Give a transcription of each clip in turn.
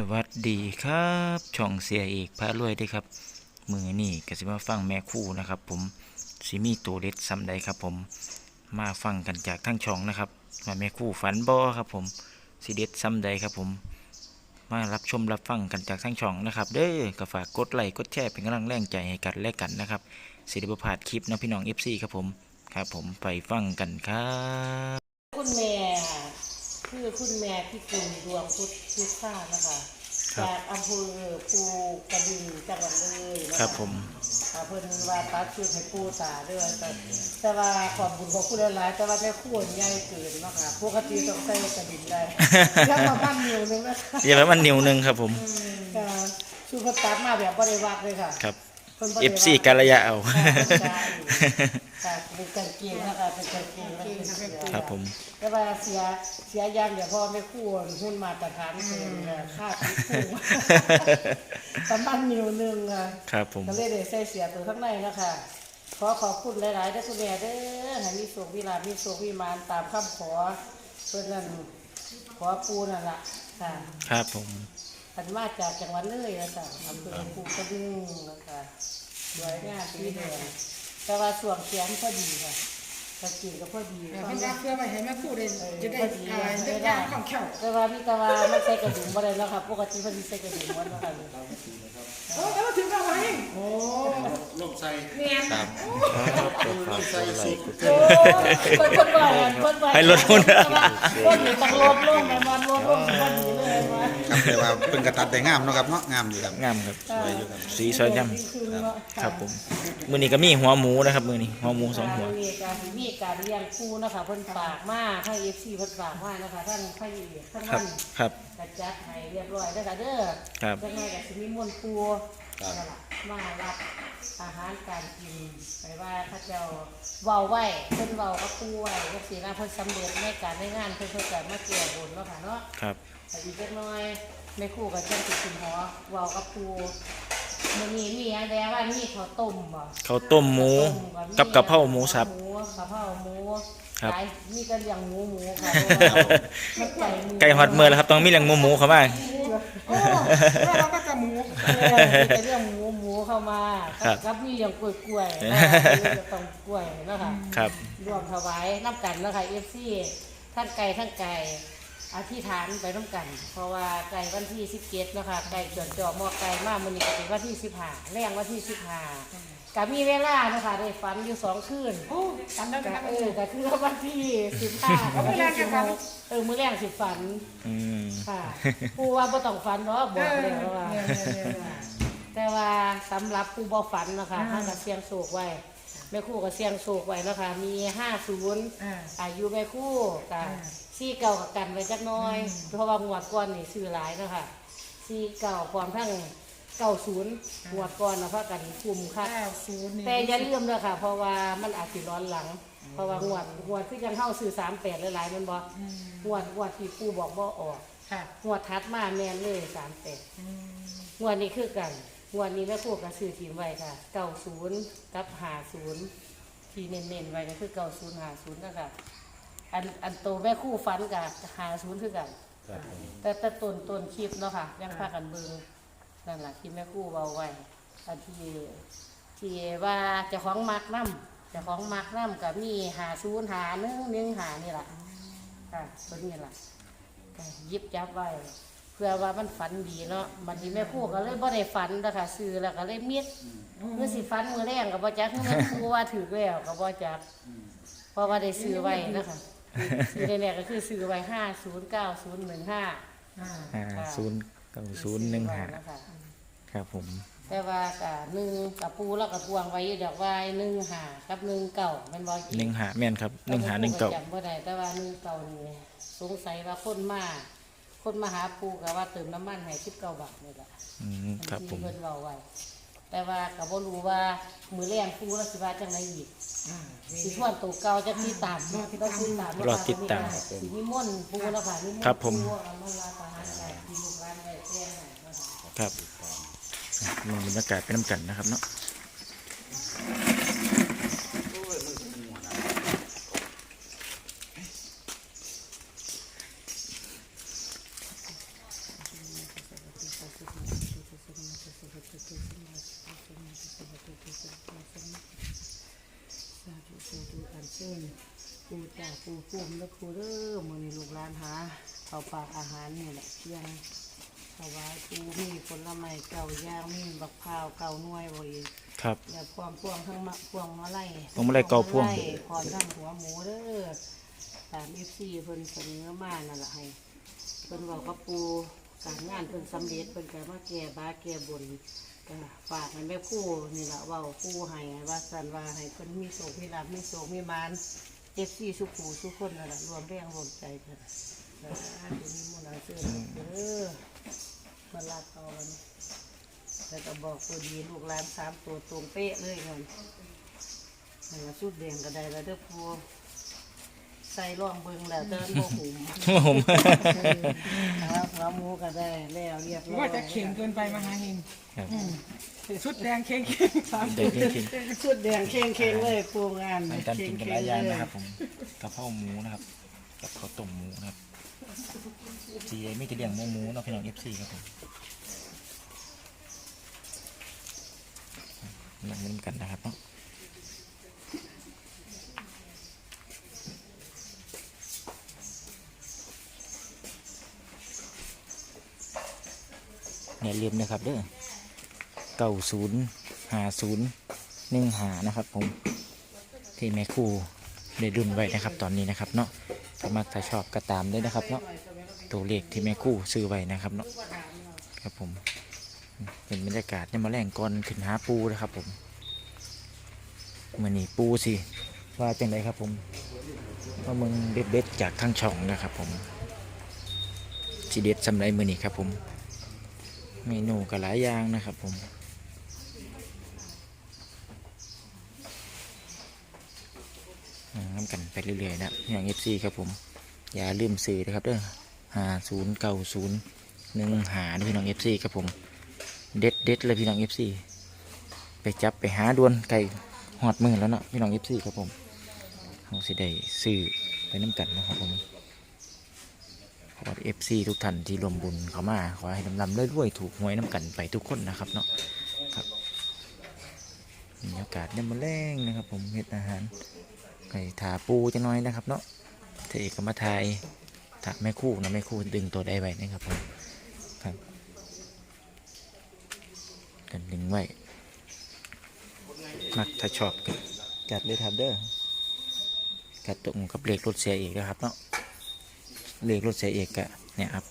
สวัสดีครับ ช่องเสียเอกพระรวยด้วยครับ มือนี่ก็สิมาฟังแม่คู่นะครับ ผมสิมีตัวเด็ดซ้ำใดครับ ผมมาฟังกันจากทั้งช่องนะครับว่าแม่คู่ฝันบ่ครับ ผมสิเด็ดซ้ำใดครับ ผม มารับชมรับฟังกันจากทั้งช่องนะครับ เด้อก็ฝากกดไลค์กดแชร์เป็นกำลังแรงใจให้กันและกันนะครับสิริบพลาดคลิปนะพี่น้อง FC ครับผมครับ ผมไปฟังกันครับ คุณแม่ คือคุณแม่ที่คุณดวงพุทธพุทธานะคะครับ จากอำเภอภูกระดึงจังหวัดเลยนะะครับผมอ่าเพิ่นว่าตัดชุดให้ปูตาเด้อแต่แต่ว่าขอบคุณของผู้หลายๆแต่ว่าแม่คู่ใหญ่เกินเนาะค่ะปกติต้องใส่กระดิ่งได้ยังมาบ้านนิ้วนึงนะคะอย่าไปมันนิ้วหนึงครับผมก็ชูพัตัดมาแบบบ่ได้วัดเลยค่ะครับ เพิ่นบ่ได้วัด FC การระยะเอา ค่ะเป็นกางเกงนะคะเป็นกางเกงแล้วเป็นเสื้อครับผม แต่ว่าเสียเสียอยางเดี๋ยวพ่อไม่คู่หุ้นมาตรฐานเกินเนี่ยค่าติดคู่ประมาณนิ้วหนึงอะ ครับผม ก็เลยได้ใส่เสียตัวข้างในนะคะ ขอขอบคุณหลายๆท่านคุณแม่เด้อให้มีโชควิลาภมีโชควิมานตามคำขอเพื่อนนั่นขอปูนั่นล่ะค่ะครับผม พันมาจากจังหวัดเลยนะคะอำเภอภูกระดึงนะคะสวยงามสีแดง แต่ว่าส่วนแขนพอดีค่ะกระกินก็พอดีเพิ่นว่าเพื่อไปให้แม่พูดได้จะได้อะไรได้ยางของแข็งแต่ว่ามีแต่ว่าไม่ใส่กระดุมบ่ได้แล้วค่ะปกติเพิ่นสิใส่กระดุมหมดแล้วค่ะโอ้แล้วถึงเอาไว้โอ้ลมใส่เนี่ยครับลมใส่สุดโหเพิ่นเพิ่นว่าเพิ่นว่าให้ลดหุ้นเพิ่นนี่ต้องลดลงแม่นว่าลดลงเพิ่นนี่เลยว่า ครับแต่ว่าเป็นกระตัดแต่งามเนาะครับเนาะงามอยู่ครับ งามครับ สวยอยู่ครับ สีสวยงามครับผมมือนี้ก็มีหัวหมูนะครับ มือนี้หัวหมูสองหัว มีการมีการเลี้ยงคู่นะคะเพิ่นฝากมาให้ FC เพิ่นฝากมานะคะท่านพระเอกท่านครัวับนครับ กระจัดให้เรียบร้อยแล้วค่ะเด้อครับ จังไงก็สิมีมนต์ปูนั่ นล่ะมารับอาหารการกินไปว่าพระเจ้าเว้าไหวเพิ่นเว้ากับปูไว้จังซี่นะเพิ่นสำเร็จในการในงานเพิ่นเพิ่นก็มาแก้บนเนาะค่ะเนาะครับ แต่อีกเล็กน้อยแม่ครูก็จังสิขึ้นหอเว้ากับปูมื้อนี้มีอันใดว่ามีข้าวต้มบ่ข้าวต้มหมู กับกะเพราหมูสับหมูกะเพราหมู ครับขายมีกันอย่างหมูหมูค่ะมันไก่หมูไก่ฮอดเมื่อแล้วครับต้องมีเลี้ยงหมูหมูเข้ามา โอ้แล้วเราก็จะหมูเออมีแต่เรื่องหมูหมูเข้ามาครับ กับมีอย่างกล้วยกล้วยๆเออนะคะต้องกล้วยนะคะ ครับ รวมถวายน้ำกันนะคะเอฟซีท่านไก่ท่านไก่ อธิษฐานไปน้ำกัน เพราะว่าไก่วันที่สิบเจ็ดนะคะไก่จวนจอหมอไก่มากมันนี่ก็เป็นวันที่สิบห้าแรงวันที่สิบห้าก็มีเวลานะคะได้ฝันอยู่สองคืนโอ้ทำได้ก็ไหมเออก็คือวันที่สิบห้าเอามื้อแรกแกฝันเออมือแรงสิฝันอืมค่ะปูว่าบ่ต้องฝันเนาะบอกเลยว่าแต่ว่าสำหรับผู้บ่ฝันนะคะท่านก็เสียงโศกไว้ แม่ครู่ก็เสียงโศกไว้นะคะมีห้าศูนย์อ่า อายุแม่ครู่กับอ่าซี่เก่ากับกันไว้จักหน้อยเพราะว่างวดก่อนนี่ซื้อหลายนะคะซี่เก่าความทั้งเก้าศูนย์งวดก่อนนะพากันกลุ่มค่ะ เก้าศูนย์นี่แต่อย่าลืมเลยค่ะ เพราะว่ามันอาจสิร้อนหลัง เพราะว่างวดงวดที่ยังเข้าซื้อสามแปดหลายๆมันบอกงวดงวดที่ปู่บอกบ่ออกค่ะงวดทัดมาแม่นเลยสามแปดงวดนี้คือกันง วดนี้แม่ครูก็ซื้อทีมไว้ค่ะเก้าศูนย์กับหาศูนย์ที่เน้นๆไว้ก็คือเก้าศูนย์หาศูนย์นะคะอันอันโตแม่ครู่ฟันกับหาศูนย์คือกันแต่แต่ต้นต้นคลิปเนาะค่ะยังพากันเบิงนั่นแหละที่แม่ครู่เบาไว้อันที่ที่ว่าเจะของมักน้ำเจะของมักน้ำกับมีหาศูนย์หาหนึ่งหนึ่งหานี่แหละค่ะต้นนี้แหละก็หยิบจับไว้ เพื่อว่ามันฝันดีเนาะบัดนี้แม่ครู่ก็เลยบ่ได้ฝันนะคะซื้อแล้วก็เลยมิดเมื่อสิฝันมื้อแรงก็บ่จักคือแม่ครู่ว่าถือแล้วก็บ่จักเพราะว่าได้ซื้อไว้นะคะซื้อแน่ๆก็คือซื้อไว้509015อ่าห้าศูนย์เก้าศูนย์หนึ่งห้านะคะครับผม แต่ว่าก็หนึ่งกับปูแล้วก็ทวงไว้อยู่ดอกไว้หนึ่งหากับหนึ่งเก่าแม่นบ่หนึ่งหาแม่นครับหนึ่งหาหนึ่งเก่าจำบ่ได้แต่ว่าหนึ่งเก่านี่สงสัยว่าคนมา คนมาหาปูก็ว่าเติมน้ำมันให้19บาทนี่แหละอืมครับผม ที่เพิ่นเว้าไว้ แต่ว่าก็บ่รู้ว่ามือแรงปูแล้วสิว่าจังไดอีกอ่าสิทวนตัวเก่าจะติดตามต้องติดตามรอติดตามสินิมนต์ปูแล้วค่ะนิมนต์ครับผม ปูเอามาลาทหารไว้ที่ลูกหลานได้แจ้งให้นะคะครับมองบรรยากาศเป็นน้ำกันนะครับเนาะ ปูจ่าปูปุ่มแล้วปูเด้อมือนี้ลูกหลานหาเอาปากอาหารนี่แหละเที่ยงถวายปูมีผลไม้เก่าย่างมีบักพร้าวเก่าหน่วยบ่อีกครับ อย่าพวงพวงทั้งมะพวงมะไล่พวงมาลัยเก่าพวง มะไล่พรทั้งหัวหมูเด้อตามเอฟซีเพิ่นเสนอมานั่นแหละให้เพิ่นบอกกับปูการงานเพิ่นสำเร็จเพิ่นก็มาแก้บาแก้บนก็ฝากให้แม่ครู่นี่ล่ะเว้าครู่ให้ว่าสันว่าให้เพิ่นมีโศกมีลาภมีโศกมีมาน เอฟซีสุขหูสุขคนนั่นแหละรวมแรงรวมใจกันแล้วอันนี้มุนาเสื้อเด้อมาลาเขาแล้วนี่แล้วก็บอกตัวดีลูกหลานสามตัวตรงเป๊ะเลยเงินนั่นละสุดแดงก็ได้แล้วเด้อพัวใส่ร่องเบิงแล้วเดินโมหุ่มผมครั บหัวหมูก็ได้แล้วเรียบร้อยว่าจะเข็งเกินไปมหาเฮงครับชุดแดงเข่งเข่งสามเด็กจริงสุดแดงเข่งเข่งๆเลยปูงานๆให้ตามกินกันหลายอย่างนะครับผมกะเพราหมูนะครับกับข้าวต้มหมูนะครับจีไม่จะเลี้ยงหมูหมูเนาะพี่น้องเอฟซีครับผมนั่งเล่นกันนะครับเนาะอย่าลื มนะครับเด้อเก้าศูนย์หาศูนย์หนึ่งหานะครับผมที่แม่ครูได้ดุนไว้นะครับ ตอนนี้นะครับเนาะถ้ามักถ้าชอบก็ตามได้นะครับเนาะตัวเลขที่แม่ครูซื้อไว้นะครับเนาะครับผมเป็นบรรยากาศเนี่ยมาแรงก่อนขึ้นหาปูนะครับผมมือนี้ปูสิว่าจังไดครับผมว่ามึงเด็ดเด็ดๆจากทางช่องนะครับผมสีเด็ดสำไรมือนี้ครับผม เมนูก็หลายอย่างนะครับผมน้ำกันไปเรื่อยๆนะอย่างเอฟซีครับผม อย่าลืมซื้อนะครับเด้อห้าศูนย์เก้าศูนย์หนึ่งหาพี่น้องเอฟซีครับผม เด็ดเด็ดเลยพี่น้องเอฟซีไปจับไปหาดวนไก่หอดมือแล้วเนาะพี่น้องเอฟซีครับผมเราสิได้ซื้อไปน้ำกันนะครับผม ขอเอฟซีทุกท่านที่รวมบุญเขามา ขอให้ลำลำๆรวยๆถูกหวยน้ำกันไปทุกคนนะครับเนาะครับบรรยากาศเนี่ยมมาแรงนะครับ ผมเฮ็ดอาหารไก่ถาปูจะน้อยนะครับเนาะเทเอกมาทายถาแม่คู่นะแม่คู่ดึงตัวได้ไว้นะครับผมครับกันดึงไว้มักถ้าชอบก็จัดเลยครับเด้อกัดตรงกับเลขรถเสียเอกนะครับเนาะ เลขรถเสียเอกกะเนี่ยครับ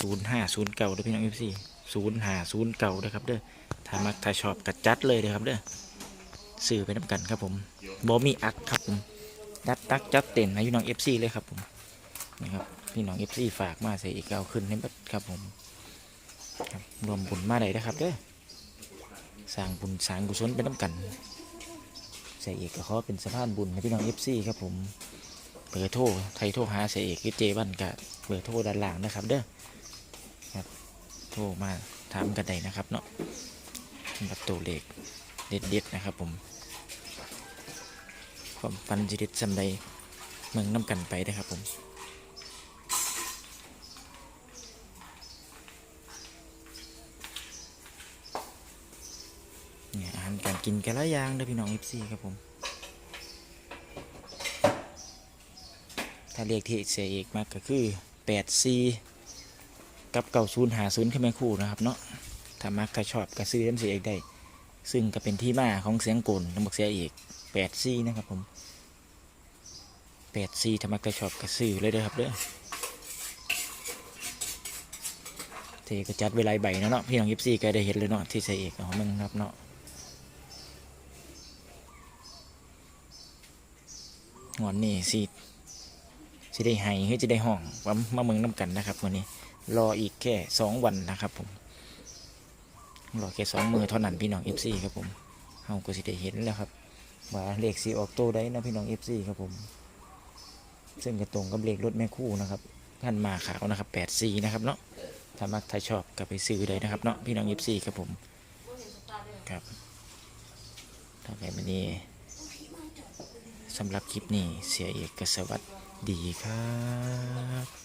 ศูนย์ห้าศูนย์เก่าด้วยพี่น้องเอฟซีศูนย์ห้าศูนย์เก่าด้วยครับเด้อถ้ามักถ้าชอบก็จัดเลยเด้อครับเด้อซื้อไปน้ำกันครับผมบอมีอักครับผมดัดตักจัดเต็นให้พี่น้องเอฟซีเลยครับผมนี่ครับพี่น้องเอฟซีฝากมาใส่อีกเอาขึ้นให้บัดครับผมครับรวมบุญมาได้นะครับเด้อสร้างบุญสร้างกุศลไปน้ำกันใส่เอกก็ขอเป็นสะพานบุญให้พี่น้องเอฟซีครับผม เบอร์โทรไทยโทรหาใส่เอกคือเจบันกับเบอร์โทรด้านหล่างนะครับ เด้อครับโทรมาถามกันได้นะครับเนาะสำหรับตัวเลขเด็ดๆนะครับ ผมความฟันจิเด็ดสำใดเมืองน้ำกันไปนะครับผมเนี่ยอาหารการกินกันละอย่างเด้อพี่น้องเอฟซีครับผม ถ้าเรียกที่เสียเอกมากก็คือ8 c กับเก่าศูนย์หาศูนย์ขึ้นมาคู่นะครับเนาะถ้ามักถ้าชอบก็ซื้อน้ำเสียเอกได้ ซึ่งก็เป็นที่มาของเสียงโกนน้ำบักเสียเอกแปดซีนะครับผมแปดซีธรรมกระชอบกระซื้อเลยเด้อครับเด้อเทก็จัดเวลาใบนะเนาะพี่น้องยิปซี่ก็ได้เห็นเลยเนาะที่ใส่เอกของมึงครับเนาะงอนนี่สิ สิได้ให้ให้จะได้ห้องว่ามาเมืองน้ำกันนะครับวันนี้ รออีกแค่สองวันนะครับผมรอแค่สองมือเท่านั้นพี่น้องเอฟซีครับผมเฮาก็สิได้เห็นแล้วครับว่าเลขสีออกโตได้นะพี่น้องเอฟซีครับผม ซึ่งก็ตรงกับเลขรถแม่คู่นะครับท่านมาขาวนะครับแปดซีนะครับเนาะถ้ามักถ้าชอบก็ไปซื้อได้นะครับเนาะพี่น้องเอฟซีครับผมครับถ้าไปมันนี้สำหรับคลิปนี้เสียเอกกสวัส ดีครับ